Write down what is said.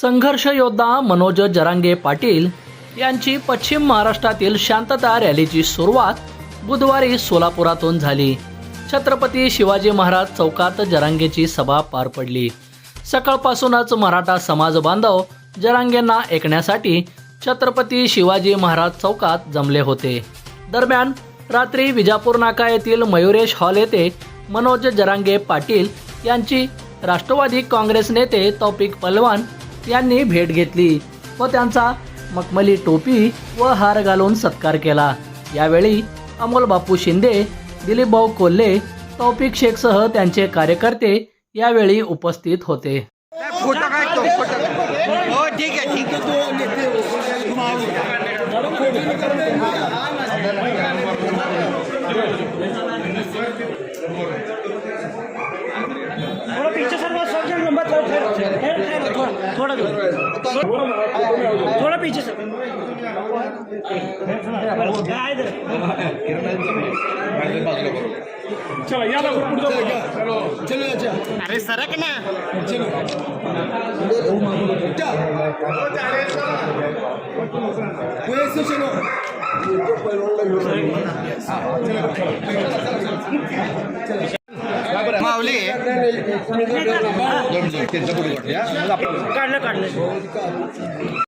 संघर्ष योद्धा मनोज जरांगे पाटील यांची पश्चिम महाराष्ट्रातील शांतता रॅलीची सुरुवात बुधवारी सोलापुरातून झाली. छत्रपती शिवाजी महाराज चौकात जरांगेची सभा पार पडली. सकाळपासूनच मराठा समाज बांधव जरांगेंना ऐकण्यासाठी छत्रपती शिवाजी महाराज चौकात जमले होते. दरम्यान रात्री विजापूर नाका येथील मयुरेश हॉल येथे मनोज जरांगे पाटील यांची राष्ट्रवादी काँग्रेस नेते तौपिक पलवान यांनी भेट घेतली व त्यांचा मखमली टोपी व हार घालून सत्कार केला. यावेळी अमोल बापू शिंदे दिलीप भाऊ कोल्हे तौफिक शेखसह त्यांचे कार्यकर्ते यावेळी उपस्थित होते. फोटो काढतो फोटो काढ. हो ठीक आहे ठीक आहे थोड़ा पीछे सर बस सब जन लंबा थोड़ा ठहरो ठहरो ठहरो थोड़ा थोड़ा दूर थोड़ा पीछे सर हाँ, काढलं काढलं.